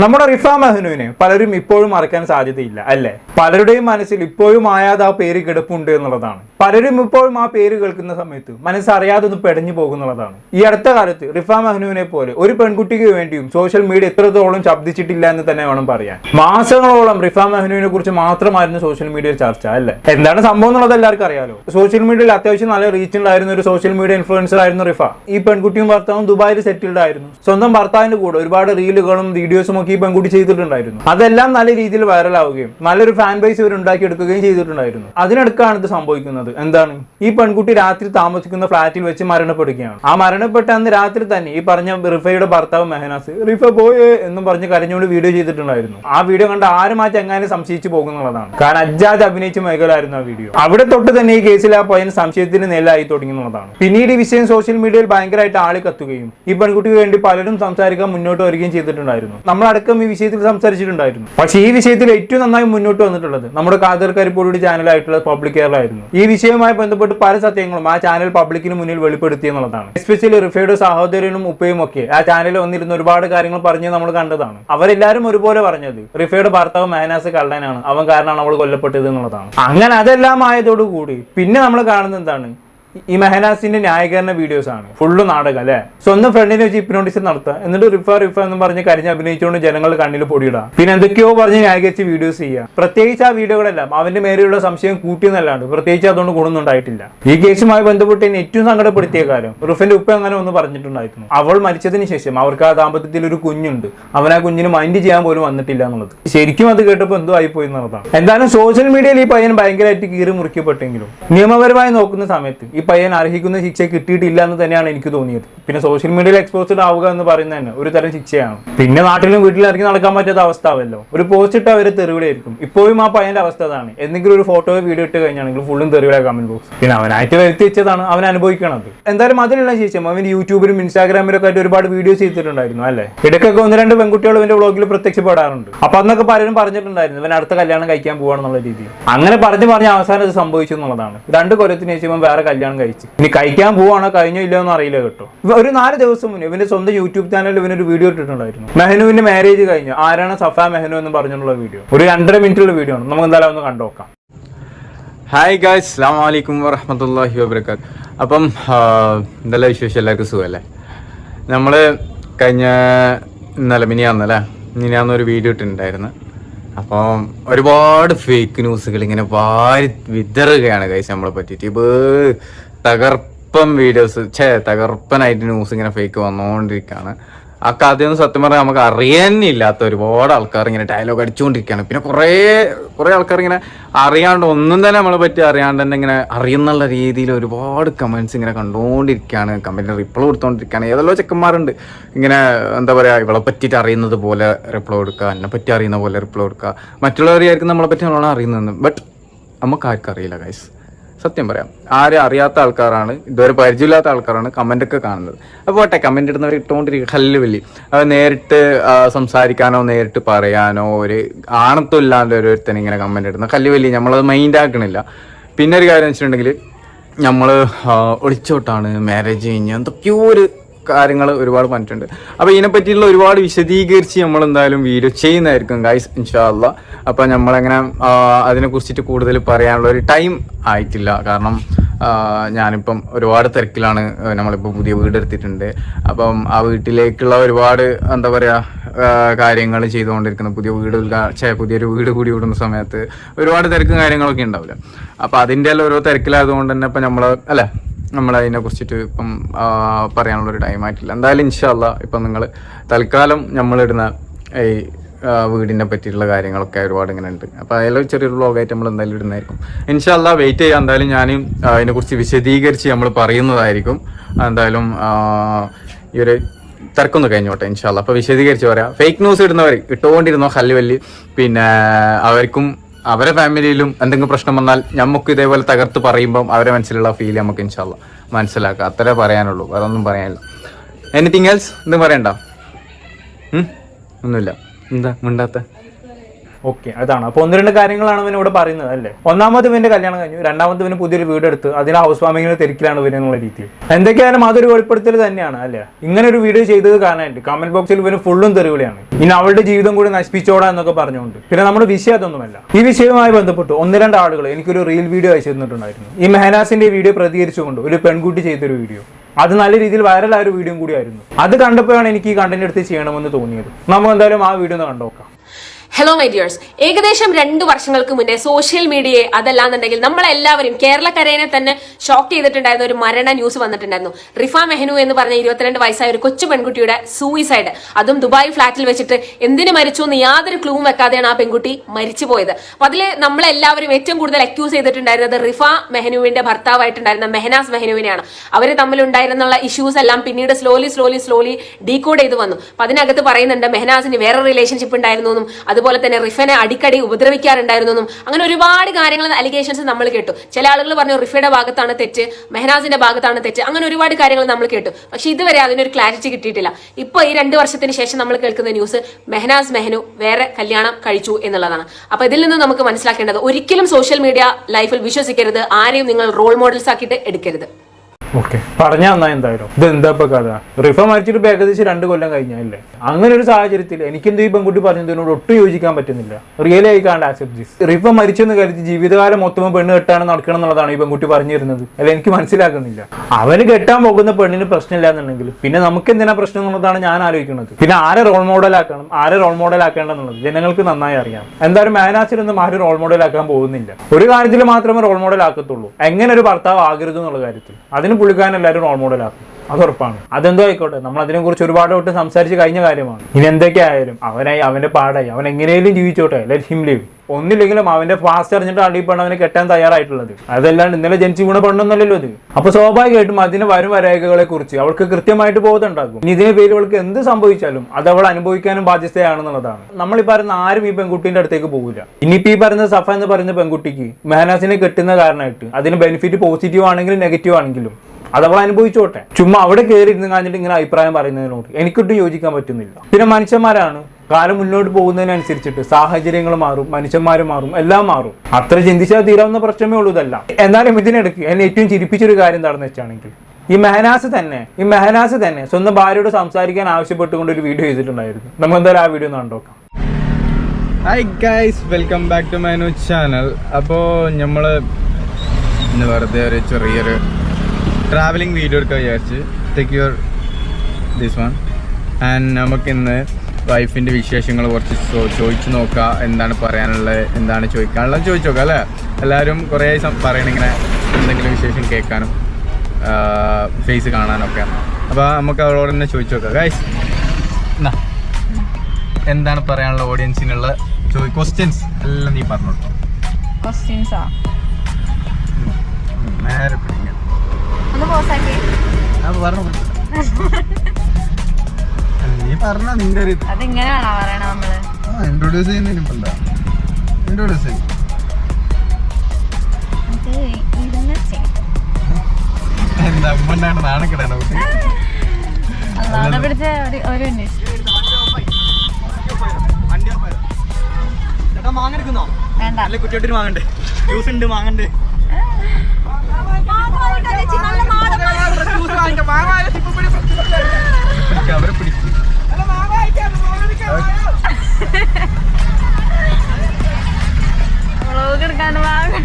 നമ്മുടെ റിഫ മെഹനുവിനെ പലരും ഇപ്പോഴും മറക്കാൻ സാധ്യതയില്ല അല്ലേ? പലരുടെയും മനസ്സിൽ ഇപ്പോഴും ആയാതെ ആ പേര് കിടപ്പുണ്ട് എന്നുള്ളതാണ്. പലരും ഇപ്പോഴും ആ പേര് കേൾക്കുന്ന സമയത്ത് മനസ്സറിയാതെ ഒന്ന് പെടഞ്ഞു പോകുന്നുള്ളതാണ്. ഈ അടുത്ത കാലത്ത് റിഫ മെഹനുവിനെ പോലെ ഒരു പെൺകുട്ടിക്ക് വേണ്ടിയും സോഷ്യൽ മീഡിയ എത്രത്തോളം ശബ്ദിച്ചിട്ടില്ല എന്ന് തന്നെ വേണം പറയാൻ. മാസങ്ങളോളം റിഫ മെഹനുവിനെ കുറിച്ച് മാത്രമായിരുന്നു സോഷ്യൽ മീഡിയ ചർച്ച അല്ലേ? എന്താണ് സംഭവം എന്നുള്ളത് എല്ലാവർക്കും അറിയാലോ. സോഷ്യൽ മീഡിയയിൽ അത്യാവശ്യം നല്ല റീച്ച് ഉണ്ടായിരുന്ന ഒരു സോഷ്യൽ മീഡിയ ഇൻഫ്ലുവൻസർ ആയിരുന്നു റിഫ. ഈ പെൺകുട്ടിയും ഭർത്താവും ദുബായിൽ സെറ്റിൽഡ് ആയിരുന്നു. സ്വന്തം ഭർത്താവിന്റെ കൂടെ ഒരുപാട് റീലുകളും വീഡിയോസും ഒക്കെ ഈ പെൺകുട്ടി ചെയ്തിട്ടുണ്ടായിരുന്നു. അതെല്ലാം നല്ല രീതിയിൽ വൈറലാവുകയും നല്ലൊരു ഫാൻ ബേസ് ഇവർ ഉണ്ടാക്കിയെടുക്കുകയും ചെയ്തിട്ടുണ്ടായിരുന്നു. അതിനടുക്കാണ് ഇത് സംഭവിക്കുന്നത്. എന്താണ്? ഈ പെൺകുട്ടി രാത്രി താമസിക്കുന്ന ഫ്ലാറ്റിൽ വെച്ച് മരണപ്പെടുകയാണ്. ആ മരണപ്പെട്ട അന്ന് രാത്രി തന്നെ ഈ പറഞ്ഞ റിഫയുടെ ഭർത്താവ് മെഹനാസ് റിഫ പോയേ എന്നും പറഞ്ഞ് കരഞ്ഞുകൊണ്ട് വീഡിയോ ചെയ്തിട്ടുണ്ടായിരുന്നു. ആ വീഡിയോ കണ്ട് ആരും ആ ചങ്ങാനെ സംശയിച്ചു പോകുന്നുള്ളതാണ്. കാരണം അജ്ജാദ് അഭിനയിച്ച മേഖലയായിരുന്നു ആ വീഡിയോ. അവിടെ തൊട്ട് തന്നെ ഈ കേസിൽ ആ പയ്യൻ സംശയത്തിന് നിലയായി തുടങ്ങുന്നതാണ് പിന്നീട് ഈ വിഷയം സോഷ്യൽ മീഡിയയിൽ ഭയങ്കരമായിട്ട് ആളി കത്തുകയും ഈ പെൺകുട്ടിക്ക് വേണ്ടി പലരും സംസാരിക്കാൻ മുന്നോട്ട് വരികയും ചെയ്തിട്ടുണ്ടായിരുന്നു. നമ്മളടക്കം ഈ വിഷയത്തിൽ സംസാരിച്ചിട്ടുണ്ടായിരുന്നു. പക്ഷേ ഈ വിഷയത്തിൽ ഏറ്റവും നന്നായി മുന്നോട്ട് വന്നിട്ടുള്ളത് നമ്മുടെ കാതർ കരിപ്പോടി ചാനലായിട്ടുള്ള പബ്ലിക് കെയറിലായിരുന്നു ഈ വിഷയവുമായി ബന്ധപ്പെട്ട് പല സത്യങ്ങളും ആ ചാനൽ പബ്ലിക്കിന് മുന്നിൽ വെളിപ്പെടുത്തി എന്നുള്ളതാണ്. എസ്പെഷ്യലി റിഫയുടെ സഹോദരനും ഉപ്പയും ഒക്കെ ആ ചാനലിൽ വന്നിരുന്ന ഒരുപാട് കാര്യങ്ങൾ പറഞ്ഞ് നമ്മൾ കണ്ടതാണ്. അവരെല്ലാവരും ഒരുപോലെ പറഞ്ഞത് റിഫയുടെ ഭർത്താവ് മേനാസ് കള്ളനാണ്. അവൻ കാരണമാണ് അവൾ കൊല്ലപ്പെട്ടത് എന്നുള്ളതാണ്. അങ്ങനെ അതെല്ലാം ആയതോടുകൂടി പിന്നെ നമ്മൾ കാണുന്നത് എന്താണ്? ഈ മെഹനാസിന്റെ ന്യായീകരണ വീഡിയോസ് ആണ്. ഫുള്ള് നാടകം അല്ലെ? സ്വന്തം ഫ്രണ്ടിനെ വെച്ച് ഹിപ്നോട്ടിസം നടത്തുക. എന്നിട്ട് റിഫർ റിഫർ എന്ന് പറഞ്ഞ് കരിഞ്ഞ് അഭിനയിച്ചുകൊണ്ട് ജനങ്ങൾ കണ്ണിൽ പൊടിയിടുക. പിന്നെ എന്തൊക്കെയോ പറഞ്ഞ് ന്യായീകരിച്ച് വീഡിയോസ് ചെയ്യുക. പ്രത്യേകിച്ച് ആ വീഡിയോകളെല്ലാം അവന്റെ മേലെയുള്ള സംശയം കൂട്ടിയെന്നല്ലാണ്ട് പ്രത്യേകിച്ച് അതുകൊണ്ട് ഗുണമൊന്നുണ്ടായിട്ടില്ല ഈ കേസുമായി ബന്ധപ്പെട്ട് എന്നെ ഏറ്റവും സങ്കടപ്പെടുത്തിയ കാര്യം റിഫന്റെ ഉപ്പ അങ്ങനെ ഒന്ന് പറഞ്ഞിട്ടുണ്ടായിരുന്നു. അവൾ മരിച്ചതിന് ശേഷം അവർക്ക് ആ ദാമ്പത്യത്തിൽ ഒരു കുഞ്ഞുണ്ട്. അവൻ ആ കുഞ്ഞിന് മൈൻഡ് ചെയ്യാൻ പോലും വന്നിട്ടില്ല എന്നുള്ളത്. ശരിക്കും അത് കേട്ടപ്പോൾ എന്തോ ആയിപ്പോയി എന്നുള്ളതാണ് എന്തായാലും സോഷ്യൽ മീഡിയയിൽ ഈ പയ്യൻ ഭയങ്കരമായിട്ട് കീറി മുറിക്കപ്പെട്ടെങ്കിലും നിയമപരമായി നോക്കുന്ന സമയത്ത് ഈ പയ്യൻ അർഹിക്കുന്ന ശിക്ഷ കിട്ടിയിട്ടില്ല എന്ന് തന്നെയാണ് എനിക്ക് തോന്നിയത്. പിന്നെ സോഷ്യൽ മീഡിയയിൽ എക്സ്പോസ്ഡ് ആവുക എന്ന് പറയുന്നത് തന്നെ ഒരു തരം ശിക്ഷയാണ്. പിന്നെ നാട്ടിലും വീട്ടിലും ഇറങ്ങി നടക്കാൻ പറ്റാത്ത അവസ്ഥ ആവല്ലോ ഒരു പോസ്റ്റ് ഇട്ട് അവർ തെറിവിടെയായിരിക്കും ഇപ്പോഴും ആ പയ്യന്റെ അവസ്ഥ അതാണ്. എന്തെങ്കിലും ഒരു ഫോട്ടോ വീഡിയോ ഇട്ട് കഴിഞ്ഞാണെങ്കിൽ ഫുള്ളും തെറിവിടെ കമന്റ് ബോക്സ് പിന്നെ അവനായിട്ട് വരുത്തി വെച്ചതാണ് അവൻ അനുഭവിക്കണത്. എന്തായാലും അതിനുള്ള ശേഷം അവൻ യൂട്യൂബിലും ഇൻസ്റ്റാഗ്രാമിലും ഒക്കെ ആയിട്ട് ഒരുപാട് വീഡിയോസ് ചെയ്തിട്ടുണ്ടായിരുന്നു അല്ലേ? ഇടയ്ക്കൊക്കെ ഒന്ന് രണ്ട് പെൺകുട്ടികൾ ഇവന്റെ വ്ളോഗിൽ പ്രത്യക്ഷപ്പെടാറുണ്ട്. അപ്പൊ അന്നൊക്കെ പലരും പറഞ്ഞിട്ടുണ്ടായിരുന്നു ഇവൻ അടുത്ത കല്യാണം കഴിക്കാൻ പോവാണെന്നുള്ള രീതി അങ്ങനെ പറഞ്ഞു പറഞ്ഞ് അവസാനം അത് സംഭവിച്ചു എന്നുള്ളതാണ്. രണ്ട് കൊല്ലത്തിന് ശേഷം വേറെ കല്യാണം കഴിച്ചു. ഇനി കഴിക്കാൻ പോവാണോ കഴിഞ്ഞോ ഇല്ലയോ എന്ന് അറിയില്ല കേട്ടോ. ഒരു നാല് ദിവസം മുന്നേ ഇവന്റെ സ്വന്തം യൂട്യൂബ് ചാനലിൽ ഒരു വീഡിയോ ഇട്ടിട്ടുണ്ടായിരുന്നു. മെഹനുവിന്റെ മാരേജ് കഴിഞ്ഞു. ആരാണ് സഫ മെഹനു എന്ന് പറഞ്ഞുള്ള വീഡിയോ ഒരു രണ്ടര മിനിറ്റുള്ള വീഡിയോ ആണ്. നമുക്ക് എന്തായാലും ഒന്ന് കണ്ടു നോക്കാം. ഹായ് ഗായ്സ് അസ്സാം വലൈക്കും വറഹമത്തല്ലാഹി വബർക്കാത്ത് അപ്പം ഇന്നലെ വിശേഷം എല്ലാവർക്കും സുഖമല്ലേ? നമ്മൾ കഴിഞ്ഞ ഇന്നലെ മിനിയാന്നല്ലേ? മിനിയാന്നൊരു വീഡിയോ ഇട്ടിട്ടുണ്ടായിരുന്നു. അപ്പം ഒരുപാട് ഫേക്ക് ന്യൂസുകൾ ഇങ്ങനെ വാരി വിതറുകയാണ് കൈസ് നമ്മളെ പറ്റിയിട്ട്. തകർപ്പം വീഡിയോസ് ഛേ തകർപ്പനായിട്ട് ന്യൂസ് ഇങ്ങനെ ഫേക്ക് വന്നുകൊണ്ടിരിക്കുകയാണ് ആ കഥയൊന്നും സത്യം പറഞ്ഞാൽ നമുക്ക് അറിയാനില്ലാത്ത ഒരുപാട് ആൾക്കാർ ഇങ്ങനെ ഡയലോഗ് അടിച്ചുകൊണ്ടിരിക്കുകയാണ് പിന്നെ കുറേ കുറേ ആൾക്കാർ ഇങ്ങനെ അറിയാണ്ട് ഒന്നും തന്നെ നമ്മളെ പറ്റി അറിയാണ്ട് തന്നെ ഇങ്ങനെ അറിയുന്നുള്ള രീതിയിൽ ഒരുപാട് കമൻസ് ഇങ്ങനെ കണ്ടുകൊണ്ടിരിക്കുകയാണ് കമ്പനി റിപ്ലൈ കൊടുത്തുകൊണ്ടിരിക്കുകയാണ് ഏതെല്ലോ ചെക്കന്മാരുണ്ട്. ഇങ്ങനെ എന്താ പറയുക ഇവളെ പറ്റിയിട്ട് അറിയുന്നത് പോലെ റിപ്ലൈ കൊടുക്കുക എന്നെ പറ്റി അറിയുന്ന പോലെ റിപ്ലൈ കൊടുക്കുക മറ്റുള്ളവരെയായിരിക്കും നമ്മളെ പറ്റി നമ്മളാണ് അറിയുന്നത് ബട്ട് നമുക്ക് ആർക്കും അറിയില്ല ഗൈസ് സത്യം പറയാം. ആരും അറിയാത്ത ആൾക്കാരാണ് ഇതുവരെ പരിചയമില്ലാത്ത ആൾക്കാരാണ് കമന്റ് ഒക്കെ കാണുന്നത്. അപ്പോൾ പോട്ടെ കമന്റ് ഇടുന്നവർ ഇട്ടുകൊണ്ടിരിക്കുക ഹല്ല് വലി അത് നേരിട്ട് സംസാരിക്കാനോ നേരിട്ട് പറയാനോ ഒരു ആണത്വം ഇല്ലാണ്ട് ഓരോരുത്തൻ ഇങ്ങനെ കമന്റ് ഇടുന്ന വലി നമ്മളത് മൈൻഡ് ആക്കണില്ല. പിന്നെ ഒരു കാര്യം വെച്ചിട്ടുണ്ടെങ്കിൽ നമ്മൾ ഒളിച്ചോട്ടാണ് മാരേജ് കഴിഞ്ഞ് എന്തൊക്കെയോ ഒരു കാര്യങ്ങൾ ഒരുപാട് പറഞ്ഞിട്ടുണ്ട്. അപ്പോൾ ഇതിനെ പറ്റിയുള്ള ഒരുപാട് വിശദീകരിച്ച് നമ്മൾ എന്തായാലും വീഡിയോ ചെയ്യുന്നതായിരിക്കും ഗൈസ് ഇൻഷാല്ല അപ്പോൾ നമ്മളെങ്ങനെ ആ, അതിനെ കുറിച്ചിട്ട് കൂടുതൽ പറയാനുള്ള ഒരു ടൈം ആയിട്ടില്ല. കാരണം ഞാനിപ്പം ഒരുപാട് തിരക്കിലാണ് നമ്മളിപ്പോൾ പുതിയ വീട് എടുത്തിട്ടുണ്ട്. അപ്പം ആ വീട്ടിലേക്കുള്ള ഒരുപാട് എന്താ പറയുക കാര്യങ്ങൾ ചെയ്തുകൊണ്ടിരിക്കുന്ന. പുതിയ വീട് ഉദ്ഘാ- ഛേ, പുതിയൊരു വീട് കൂടി വിടുന്ന സമയത്ത് ഒരുപാട് തിരക്കും കാര്യങ്ങളൊക്കെ ഉണ്ടാവില്ല. അപ്പം അതിന്റെ എല്ലാം ഓരോ തിരക്കിലായതുകൊണ്ട് തന്നെ ഇപ്പം നമ്മൾ അല്ലേ? നമ്മൾ അതിനെ കുറിച്ചിട്ട് ഇപ്പം പറയാനുള്ള ഒരു ടൈം ആയിട്ടില്ല. എന്തായാലും ഇൻഷാല്ല ഇപ്പം നിങ്ങൾ തൽക്കാലം നമ്മളിടുന്ന ഈ വീടിനെ പറ്റിയിട്ടുള്ള കാര്യങ്ങളൊക്കെ ഒരുപാട് ഇങ്ങനെ ഉണ്ട്. അപ്പോൾ അതിലൊരു ചെറിയൊരു വ്ളോഗായിട്ട് നമ്മൾ എന്തായാലും ഇടുന്നതായിരിക്കും. ഇൻഷാല്ല വെയിറ്റ് ചെയ്യാം. എന്തായാലും ഞാൻ അതിനെക്കുറിച്ച് വിശദീകരിച്ച് നമ്മൾ പറയുന്നതായിരിക്കും. എന്തായാലും ഈ ഒരു തിരക്കൊന്ന് കഴിഞ്ഞോട്ടെ ഇൻഷാല്ല അപ്പോൾ വിശദീകരിച്ച് പറയാം. ഫേക്ക് ന്യൂസ് ഇടുന്നവർ ഇട്ടുകൊണ്ടിരുന്നോ ഹല്ലുവല്ലി പിന്നെ അവർക്കും അവരെ ഫാമിലിയിലും എന്തെങ്കിലും പ്രശ്നം വന്നാൽ നമുക്ക് ഇതേപോലെ തകർത്ത് പറയുമ്പം അവരെ മനസ്സിലുള്ള ഫീൽ നമുക്ക് ഇൻഷാല്ല മനസ്സിലാക്കുക അത്രേ പറയാനുള്ളൂ. വേറെ ഒന്നും പറയാനില്ല. എനിത്തിങ് എൽസ് എന്തും പറയണ്ട? ഒന്നുമില്ല. എന്താ മിണ്ടാത്ത? ഓക്കെ അതാണ്. അപ്പൊ ഒന്ന് രണ്ട് കാര്യങ്ങളാണ് ഇവൻ ഇവിടെ പറയുന്നത് അല്ലേ? ഒന്നാമത് ഇവന്റെ കല്യാണം കഴിഞ്ഞു രണ്ടാമത് ഇവന് പുതിയൊരു വീട് എടുത്ത് അതിന് ഹൗസ് വാമിങ്ങിന് തിരക്കിലാണ് ഇവന് എന്നുള്ള രീതിയിൽ. എന്തൊക്കെയായാലും അതൊരു വെളിപ്പെടുത്തൽ തന്നെയാണ് അല്ലേ? ഇങ്ങനെ ഒരു വീഡിയോ ചെയ്തത് കാണാനായിട്ട് കമന്റ് ബോക്സിൽ ഇവന് ഫുള്ളും തെറിവിളിയാണ് ഇനി അവളുടെ ജീവിതം കൂടി നശിപ്പിച്ചോടാ എന്നൊക്കെ പറഞ്ഞുകൊണ്ട്. പിന്നെ നമ്മുടെ വിഷയം അതൊന്നുമല്ല. ഈ വിഷയവുമായി ബന്ധപ്പെട്ട് ഒന്ന് രണ്ട് ആളുകൾ എനിക്കൊരു റീൽ വീഡിയോ അയച്ചു തന്നിട്ടുണ്ടായിരുന്നു. ഈ മെഹനാസിന്റെ വീഡിയോ പ്രതികരിച്ചുകൊണ്ട് ഒരു പെൺകുട്ടി ചെയ്തൊരു വീഡിയോ അത് നല്ല രീതിയിൽ വൈറലായ ഒരു വീഡിയോ കൂടിയായിരുന്നു അത് കണ്ടപ്പോഴാണ് എനിക്ക് ഈ കണ്ടന്റ് എടുത്ത് ചെയ്യണമെന്ന് തോന്നിയത്. നമുക്ക് എന്തായാലും ആ വീഡിയോ ഒന്ന് കണ്ടോക്കാം ഹലോ മൈ ഡിയേഴ്സ് ഏകദേശം രണ്ട് വർഷങ്ങൾക്ക് മുന്നേ സോഷ്യൽ മീഡിയയെ അതല്ലാന്നുണ്ടെങ്കിൽ നമ്മളെല്ലാവരും കേരളക്കരയെ തന്നെ ഷോക്ക് ചെയ്തിട്ടുണ്ടായിരുന്ന ഒരു മരണ ന്യൂസ് വന്നിട്ടുണ്ടായിരുന്നു. റിഫ മെഹനു എന്ന് പറഞ്ഞ ഇരുപത്തിരണ്ട് വയസ്സായ ഒരു കൊച്ചു പെൺകുട്ടിയുടെ സൂയിസൈഡ് അതും ദുബായ് ഫ്ളാറ്റിൽ വെച്ചിട്ട് എന്തിനു മരിച്ചു എന്ന് യാതൊരു ക്ലൂവും വെക്കാതെയാണ് ആ പെൺകുട്ടി മരിച്ചു പോയത് അപ്പൊ അതിൽ നമ്മളെല്ലാവരും ഏറ്റവും കൂടുതൽ അക്യൂസ് ചെയ്തിട്ടുണ്ടായിരുന്നത് റിഫ മെഹനുവിന്റെ ഭർത്താവായിട്ടുണ്ടായിരുന്ന മെഹനാസ് മെഹനുവിനെയാണ്. അവർ തമ്മിലുണ്ടായിരുന്നുള്ള ഇഷ്യൂസ് എല്ലാം പിന്നീട് സ്ലോലി സ്ലോലി സ്ലോലി ഡീകോഡ് ചെയ്ത് വന്നു. അപ്പൊ അതിനകത്ത് പറയുന്നുണ്ട് മെഹനാസിന് വേറെ റിലേഷൻഷിപ്പ് ഉണ്ടായിരുന്നു എന്നും അതുപോലെ തന്നെ റിഫനെ അടിക്കടി ഉപദ്രവിക്കാറുണ്ടായിരുന്നു എന്നും അങ്ങനെ ഒരുപാട് കാര്യങ്ങൾ അലിഗേഷൻസ് നമ്മൾ കേട്ടു. ചില ആളുകൾ പറഞ്ഞു റിഫയുടെ ഭാഗത്താണ് തെറ്റ് മെഹനാസിന്റെ ഭാഗത്താണ് തെറ്റ് അങ്ങനെ ഒരുപാട് കാര്യങ്ങൾ നമ്മൾ കേട്ടു. പക്ഷെ ഇതുവരെ അതിനൊരു ക്ലാരിറ്റി കിട്ടിയിട്ടില്ല. ഇപ്പോൾ ഈ രണ്ട് വർഷത്തിന് ശേഷം നമ്മൾ കേൾക്കുന്ന ന്യൂസ് മെഹനാസ് മെഹനു വേറെ കല്യാണം കഴിച്ചു എന്നുള്ളതാണ്. അപ്പൊ ഇതിൽ നിന്ന് നമുക്ക് മനസ്സിലാക്കേണ്ടത് ഒരിക്കലും സോഷ്യൽ മീഡിയ ലൈഫിൽ വിശ്വസിക്കരുത് ആരെയും നിങ്ങൾ റോൾ മോഡൽസ് ആക്കിയിട്ട് എടുക്കരുത്. ഓക്കെ. പറഞ്ഞ എന്നാ എന്തായാലും. ഇത് എന്താ ഇപ്പൊ കഥ? റിഫ മരിച്ചിട്ട് ഏകദേശം രണ്ട് കൊല്ലം കഴിഞ്ഞല്ലേ അങ്ങനെ ഒരു സാഹചര്യത്തിൽ എനിക്കെന്ത് ഈ പെൺകുട്ടി പറഞ്ഞതിനോട് ഒട്ടും യോജിക്കാൻ പറ്റുന്നില്ല. Really I can't accept this Rifa മരിച്ചെന്ന് കരുതി ജീവിതകാലം മൊത്തം പെണ്ണ് കെട്ടാണ് നടക്കണം എന്നുള്ളതാണ് ഈ പെൺകുട്ടി പറഞ്ഞു തരുന്നത് അല്ല? എനിക്ക് മനസ്സിലാക്കുന്നില്ല. അവന് കെട്ടാൻ പോകുന്ന പെണ്ണിന് പ്രശ്നമില്ല എന്നുണ്ടെങ്കിൽ പിന്നെ നമുക്ക് എന്തിനാ പ്രശ്നം എന്നുള്ളതാണ് ഞാൻ ആലോചിക്കുന്നത്. പിന്നെ ആരെ റോൾ മോഡൽ ആക്കണം? ആരെ റോൾ മോഡൽ ആക്കേണ്ട എന്നുള്ളത് ജനങ്ങൾക്ക് നന്നായി അറിയാം. എന്തായാലും മാനാസിനൊന്നും ആരും റോൾ മോഡൽ ആക്കാൻ പോകുന്നില്ല. ഒരു കാര്യത്തിൽ മാത്രമേ റോൾ മോഡൽ ആക്കത്തുള്ളൂ. എങ്ങനെ ഒരു ഭർത്താവ് ആകരുത് എന്നുള്ള കാര്യത്തിൽ. അതിന് പുള്ളിക്കാരൻ എല്ലാവരും റോൾ മോഡൽ ആക്കും. അത് ഉറപ്പാണ്. അതെന്തോ ആയിക്കോട്ടെ നമ്മൾ അതിനെ കുറിച്ച് ഒരുപാട് വട്ടം സംസാരിച്ച് കഴിഞ്ഞ കാര്യമാണ്. ഇനി എന്തൊക്കെ ആയാലും അവനായി അവന്റെ പാടായി അവൻ എങ്ങനെയും ജീവിച്ചോട്ടെ ലെറ്റ് ഹിം ലീവ് ഒന്നില്ലെങ്കിലും അവന്റെ ഫാസ്റ്റ് അറിഞ്ഞിട്ട് അടി പെണ്ണ് അവനെ കെട്ടാൻ തയ്യാറായിട്ടുള്ളത്. അതല്ലാണ്ട് ഇന്നലെ ജനിച്ചു വീണ പെണ്ണൊന്നല്ലല്ലോ അത് അപ്പൊ സ്വാഭാവികമായിട്ടും അതിന് വരും വരേഖകളെ കുറിച്ച് അവൾക്ക് കൃത്യമായിട്ട് ബോധമുണ്ടാകും. ഇനി ഇതിനെ പേര് അവൾക്ക് എന്ത് സംഭവിച്ചാലും അത് അവൾ അനുഭവിക്കാനും ബാധ്യതയാണെന്നുള്ളതാണ് നമ്മൾ ഈ പറയുന്ന ആരും ഈ പെൺകുട്ടിന്റെ അടുത്തേക്ക് പോകില്ല ഇനിയിപ്പോ ഈ പറയുന്ന സഫ എന്ന് പറയുന്ന പെൺകുട്ടിക്ക് മെഹനാസിനെ കെട്ടുന്ന കാരണമായിട്ട് അതിന് ബെനിഫിറ്റ് പോസിറ്റീവ് ആണെങ്കിലും നെഗറ്റീവ് ആണെങ്കിലും അത് അവൾ അനുഭവിച്ചോട്ടെ ചുമ്മാ അവിടെ കയറി ഇരുന്ന് കാണിച്ചിട്ട് ഇങ്ങനെ അഭിപ്രായം പറയുന്നതിനോട് എനിക്കൊട്ടും യോജിക്കാൻ പറ്റുന്നില്ല. പിന്നെ മനുഷ്യന്മാരാണ്. കാലം മുന്നോട്ട് പോകുന്നതിനനുസരിച്ചിട്ട് സാഹചര്യങ്ങൾ മാറും മനുഷ്യന്മാർ മാറും എല്ലാം മാറും. അത്ര ചിന്തിച്ചാൽ തീരാവുന്ന പ്രശ്നമേ ഉള്ളൂ ഇതല്ല. എന്നാലും ഇതിനിടയ്ക്ക് എന്നെ ഏറ്റവും ചിരിപ്പിച്ചൊരു കാര്യം എന്താണെന്ന് വെച്ചാണെങ്കിൽ ഈ മെഹനാസ് തന്നെ ഈ മെഹനാസ് തന്നെ സ്വന്തം ഭാര്യയോട് സംസാരിക്കാൻ ആവശ്യപ്പെട്ടുകൊണ്ട് ഒരു വീഡിയോ ചെയ്തിട്ടുണ്ടായിരുന്നു. നമുക്ക് എന്തായാലും ആ വീഡിയോ ഒന്ന് കണ്ടോക്കാം hi guys welcome back to my new channel അപ്പോൾ നമ്മൾ ഇന്ന് വെറുതെ ഒരു ചെറിയൊരു ട്രാവലിംഗ് വീഡിയോ എടുക്കാൻ വിചാരിച്ച്. Take your this one and നമുക്കിന്ന് വൈഫിന്റെ വിശേഷങ്ങൾ കുറച്ച് ചോദിച്ചു നോക്കാം. എന്താണ് പറയാനുള്ളത് എന്താണ് ചോദിക്കാനുള്ളത് ചോദിച്ചു നോക്കുക അല്ലേ? എല്ലാവരും കുറേ പറയണിങ്ങനെ എന്തെങ്കിലും വിശേഷം കേൾക്കാനും ഫേസ് കാണാനൊക്കെ. അപ്പോൾ നമുക്ക് അവളോട് തന്നെ ചോദിച്ചു നോക്കാം. ഗൈസ് എന്നാ എന്താണ് പറയാനുള്ള ഓഡിയൻസിനുള്ള ക്വസ്റ്റ്യൻസ് എല്ലാം നീ പറഞ്ഞോളൂ. ക്വസ്റ്റ്യൻസാ നേരെ നീ പറഞ്ഞ നിന്റെ ഒരു അതിങ്ങനെയാണോ പറയണ നമ്മൾ? ഇൻട്രോഡ്യൂസ് ചെയ്യുന്നതിനിപ്പല്ല ഇൻട്രോഡ്യൂസ് ചെയ്യും. എന്താ ഉമ്മണ്ടാണ് നാണക്കിടാണ് പിടിച്ച ഒരു വേണ്ട. കുറ്റിയോട്ടിന് വാങ്ങണ്ടേ ജ്യൂസ് ഉണ്ട് വാങ്ങണ്ടേ പിടിക്കാം അവരെ പിടിക്കും. വ്ളോഗ് എടുക്കാണ്ട് വാങ്ങ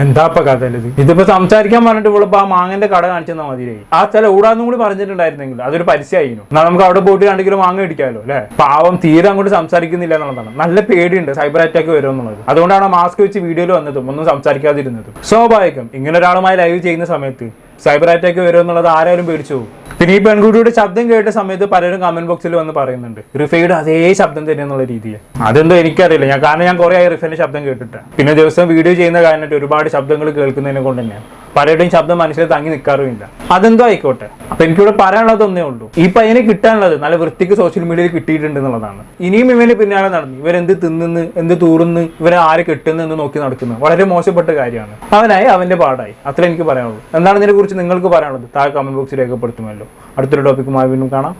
ഇടിമൂടി എന്താ ഇപ്പൊ കഥ ഇത്? ഇതിപ്പോ സംസാരിക്കാൻ പറഞ്ഞിട്ട് ഇവളിപ്പോ ആ മാങ്ങന്റെ കട കാണിച്ചെന്നാ മതി ആ ചില ഊടാന്നും കൂടി പറഞ്ഞിട്ടുണ്ടായിരുന്നെങ്കിൽ അതൊരു പരസ്യമായിരുന്നു. എന്നാൽ നമുക്ക് അവിടെ പോയിട്ട് രണ്ട് കിലോ മാങ്ങ ഇടിക്കാമല്ലോ അല്ലെ? പാവം തീരെ അങ്ങോട്ട് സംസാരിക്കുന്നില്ല എന്നുള്ളതാണ്. നല്ല പേടിയുണ്ട് സൈബർ അറ്റാക്ക് വരും എന്നുള്ളത് അതുകൊണ്ടാണ് മാസ്ക് വെച്ച് വീഡിയോയിൽ വന്നതും ഒന്നും സംസാരിക്കാതിരുന്നതും. സ്വാഭാവികം ഇങ്ങനെ ഒരാളുമായി ലൈവ് ചെയ്യുന്ന സമയത്ത് സൈബർ അറ്റാക്ക് വരുമെന്നുള്ളത് ആരായാലും പേടിച്ചു പോകും. പിന്നെ ഈ പെൺകുട്ടിയുടെ ശബ്ദം കേട്ട സമയത്ത് പലരും കമന്റ് ബോക്സിൽ വന്ന് പറയുന്നുണ്ട്. റിഫയുടെ അതേ ശബ്ദം തന്നെ എന്നുള്ള രീതിയിൽ. അതെന്തോ എനിക്കറിയില്ല. ഞാൻ കാരണം ഞാൻ കുറെ ആയി റിഫയുടെ ശബ്ദം കേട്ടിട്ടാണ്. പിന്നെ ദിവസം വീഡിയോ ചെയ്യുന്ന കാരണമായിട്ട് ഒരുപാട് ശബ്ദങ്ങൾ കേൾക്കുന്നതിനെ കൊണ്ട് തന്നെയാണ്. പലരുടെയും ശബ്ദം മനസ്സിൽ തങ്ങി നിൽക്കാറുമില്ല അതെന്തോ ആയിക്കോട്ടെ. അപ്പൊ എനിക്കിവിടെ പറയാനുള്ളത് ഒന്നേ ഉള്ളൂ. ഈ പയ്യനെ കിട്ടാനുള്ളത് നല്ല വൃത്തിക്ക് സോഷ്യൽ മീഡിയയിൽ കിട്ടിയിട്ടുണ്ട് എന്നുള്ളതാണ്. ഇനിയും ഇവന് പിന്നാലെ നടന്നു ഇവരെന്ത് തിന്നുന്ന് എന്ത് തൂറുന്ന് ഇവരെ ആര് കിട്ടുന്നു എന്ന് നോക്കി നടക്കുന്നു. വളരെ മോശപ്പെട്ട കാര്യമാണ്. അവനായി അവന്റെ പാടായി. അത്ര എനിക്ക് പറയാനുള്ളൂ. എന്താണ് ഇതിനെ കുറിച്ച് നിങ്ങൾക്ക് പറയാനുള്ളത്? താഴെ കമന്റ് ബോക്സിൽ രേഖപ്പെടുത്തുമല്ലോ. അടുത്തൊരു ടോപ്പിക്കുമായി വീണ്ടും കാണാം.